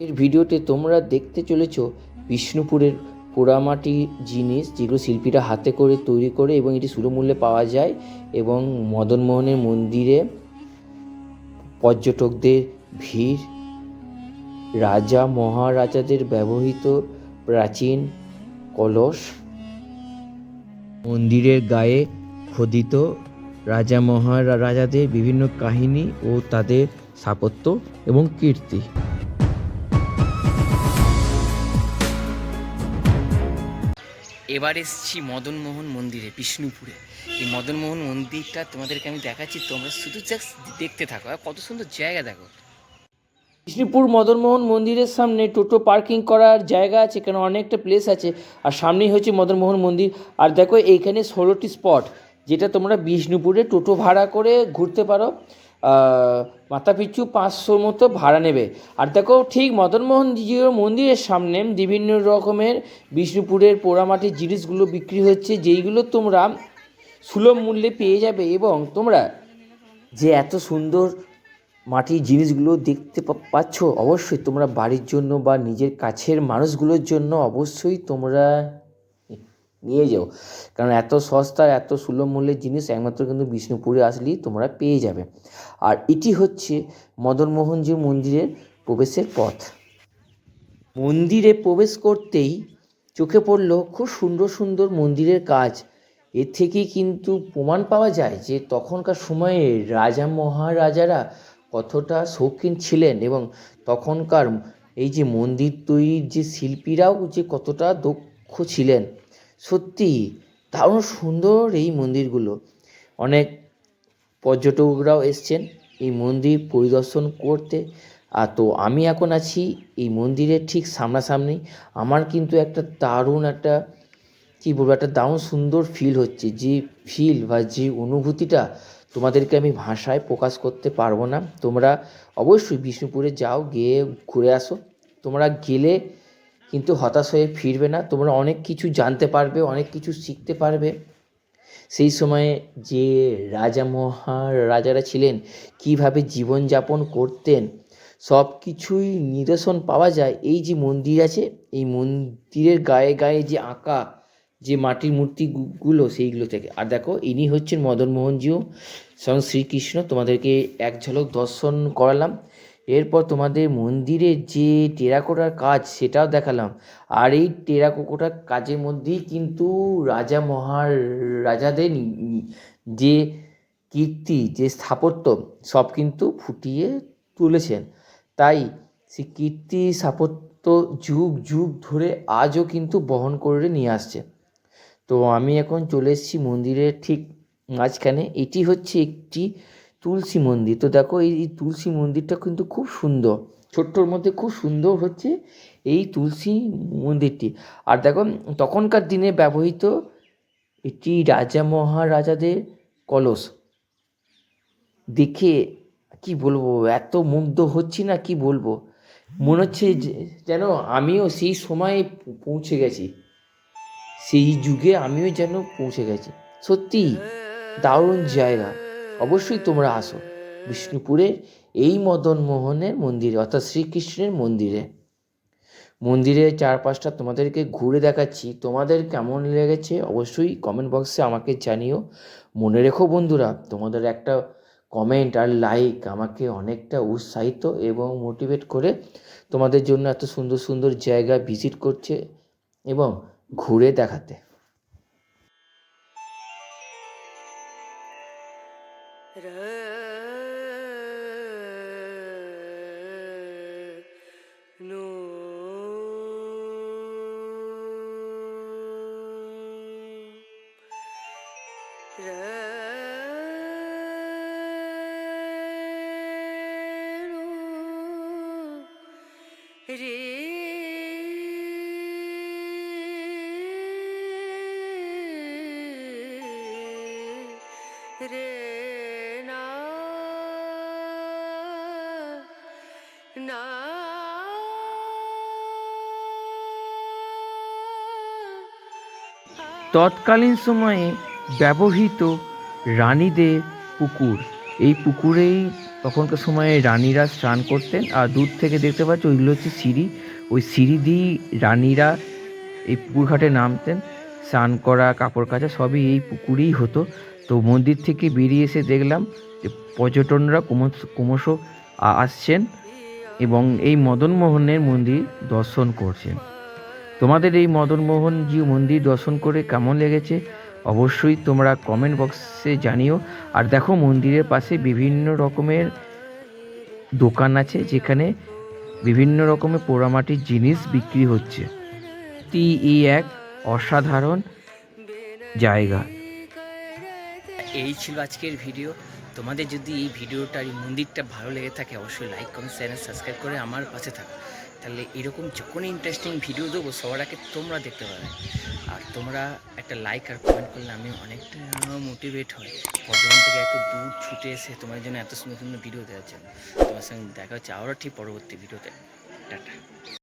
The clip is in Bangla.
এর ভিডিওতে তোমরা দেখতে চলেছ বিষ্ণুপুরের পোড়ামাটি জিনিস যেগুলো শিল্পীরা হাতে করে, তৈরি করে এবং এটি সুলভ মূল্যে পাওয়া যায় এবং মদনমোহনের মন্দিরে পর্যটকদের ভিড়, রাজা, মহারাজাদের ব্যবহৃত প্রাচীন কলস, মন্দিরের গায়ে খোদিত রাজা, মহারাজাদের বিভিন্ন কাহিনী ও তাদের স্থাপত্য এবং কীর্তি। এবার এসছি মদনমোহন মন্দিরে, বিষ্ণুপুরে। এই মদনমোহন মন্দিরটা তোমাদেরকে আমি দেখাচ্ছি, তোমরা শুধু দেখতে থাকো। আর কত সুন্দর জায়গা দেখো। বিষ্ণুপুর মদনমোহন মন্দিরের সামনে টোটো পার্কিং করার জায়গা আছে এখানে অনেকটা প্লেস আছে। আর সামনেই হচ্ছে মদনমোহন মন্দির। আর দেখো এইখানে ষোলোটি স্পট যেটা তোমরা বিষ্ণুপুরে টোটো ভাড়া করে ঘুরতে পারো। মাথা পিছু পাঁচশো মতো ভাড়া নেবে। আর দেখো, ঠিক মদনমোহন জিও মন্দিরের সামনে বিভিন্ন রকমের বিষ্ণুপুরের পোড়ামাটির জিনিসগুলো বিক্রি হচ্ছে, যেইগুলো তোমরা সুলভ মূল্যে পেয়ে যাবে এবং তোমরা যে এত সুন্দর মাটির জিনিসগুলো দেখতে পাচ্ছ, অবশ্যই তোমরা বাড়ির জন্য বা নিজের কাছের মানুষগুলোর জন্য অবশ্যই তোমরা নিয়ে যাও। কারণ এত সস্তা এত সুলভ মূল্যের জিনিস একমাত্র কিন্তু বিষ্ণুপুরে আসলেই তোমরা পেয়ে যাবে। আর এটি হচ্ছে মদনমোহনজি মন্দিরের প্রবেশের পথ। মন্দিরে প্রবেশ করতেই চোখে পড়ল খুব সুন্দর সুন্দর মন্দিরের কাজ। এর থেকেই কিন্তু প্রমাণ পাওয়া যায় যে তখনকার সময়ে রাজা, মহারাজারা কতটা শৌখিন ছিলেন এবং তখনকার এই যে মন্দির তৈরির যে শিল্পীরাও যে কতটা দক্ষ ছিলেন। সত্যি দারুণ সুন্দর এই মন্দিরগুলো। অনেক পর্যটকরাও এসছেন এই মন্দির পরিদর্শন করতে। আর তো আমি এখন আছি এই মন্দিরের ঠিক সামনাসামনি। আমার কিন্তু একটা দারুণ একটা, কী বলব, একটা দারুণ সুন্দর ফিল হচ্ছে। যে ফিল বা যে অনুভূতিটা তোমাদেরকে আমি ভাষায় প্রকাশ করতে পারব না। তোমরা অবশ্যই বিষ্ণুপুরে যাও, গিয়ে ঘুরে আসো। তোমরা গেলে কিন্তু হতাশ হয়ে ফিরবে না। তোমরা অনেক কিছু জানতে পারবে, অনেক কিছু শিখতে পারবে। সেই সময়ে যে রাজা মহারাজারা ছিলেন, কীভাবে জীবনযাপন করতেন সব কিছুই নিদর্শন পাওয়া যায়। এই যে মন্দির আছে, এই মন্দিরের গায়ে গায়ে যে আঁকা, যে মাটির মূর্তিগুলো, সেইগুলো থেকে। আর দেখো, ইনি হচ্ছেন মদনমোহনজিও। স্বয়ং শ্রীকৃষ্ণ, তোমাদেরকে এক ঝলক দর্শন করালাম। এরপর তোমাদের মন্দিরের যে টেরাকোটার কাজ সেটাও দেখালাম। আর এই টেরাকোটার কাজের মধ্যেই কিন্তু রাজা মহারাজাদের যে কীর্তি, যে স্থাপত্য সব কিন্তু ফুটিয়ে তুলেছেন। তাই সে কীর্তি, স্থাপত্য যুগ যুগ ধরে আজও কিন্তু বহন করে নিয়ে আসছে। তো আমি এখন চলে এসেছি মন্দিরের ঠিক মাঝখানে। এটি হচ্ছে একটি তুলসী মন্দির। তো দেখো এই তুলসী মন্দিরটা কিন্তু খুব সুন্দর। ছোট্টর মধ্যে খুব সুন্দর হচ্ছে এই তুলসী মন্দিরটি। আর দেখো, তখনকার দিনে ব্যবহৃত এটি রাজা মহারাজাদের কলস। দেখে কি বলব, এত মুগ্ধ হচ্ছি না কি বলব। মনে হচ্ছে যেন আমিও সেই সময়ে পৌঁছে গেছি। সেই যুগে আমিও যেন পৌঁছে গেছি। সত্যি দারুণ জায়গা। অবশ্যই তোমরা আসো। বিষ্ণুপুরের এই মদন মোহনের মন্দিরে, অর্থাৎ শ্রীকৃষ্ণের মন্দিরে। মন্দিরের চারপাশটা তোমাদেরকে ঘুরে দেখাচ্ছি। তোমাদের কেমন লেগেছে অবশ্যই কমেন্ট বক্সে আমাকে জানিও। মনে রেখো বন্ধুরা, তোমাদের একটা কমেন্ট আর লাইক আমাকে অনেকটা উৎসাহিত এবং মোটিভেট করে তোমাদের জন্য এত সুন্দর সুন্দর জায়গা ভিজিট করছে এবং ঘুরে দেখাতে। It is. তৎকালীন সময়ে ব্যবহৃত রানীদের পুকুর। এই পুকুরেই তখনকার সময়ে রানীরা স্নান করতেন। আর দূর থেকে দেখতে পাচ্ছ ওইগুলো হচ্ছে সিঁড়ি। ওই সিঁড়ি দিয়েই রানীরা এই পুকুর ঘাটে নামতেন। স্নান করা, কাপড় কাচা, সবই এই পুকুরেই হতো। তো মন্দির থেকে বেরিয়ে এসে দেখলাম যে পর্যটনরা ক্রমশ ক্রমশ আসছেন। এবং এই মদনমোহনের মন্দির দর্শন করছেন তোমাদের এই মদনমোহনজি মন্দির দর্শন করে কেমন লেগেছে? অবশ্যই তোমরা কমেন্ট বক্সে জানিও। আর দেখো, মন্দিরের পাশে বিভিন্ন রকমের দোকান আছে, যেখানে বিভিন্ন রকমের পোড়ামাটির জিনিস বিক্রি হচ্ছে। টি এক অসাধারণ জায়গা। এই ছিল আজকের ভিডিও। তোমাদের যদি এই ভিডিওটা এই মন্দিরটা ভালো লেগে থাকে, অবশ্যই লাইক কমেন্ট চ্যানেল সাবস্ক্রাইব করে আমার পাশে থাকো। তাহলে এরকম যখনই ইন্টারেস্টিং ভিডিও দেবো, সবার আগে তোমরা দেখতে পাবে। আর তোমরা একটা লাইক আর কমেন্ট করলে আমি অনেকটা মোটিভেট হই। বর্ধমান থেকে এত দূর ছুটে এসে তোমার জন্য এত সুন্দর সুন্দর ভিডিও দেওয়ার জন্য। তোমার সঙ্গে দেখা হচ্ছে আরও ঠিক পরবর্তী ভিডিওতে টাটা।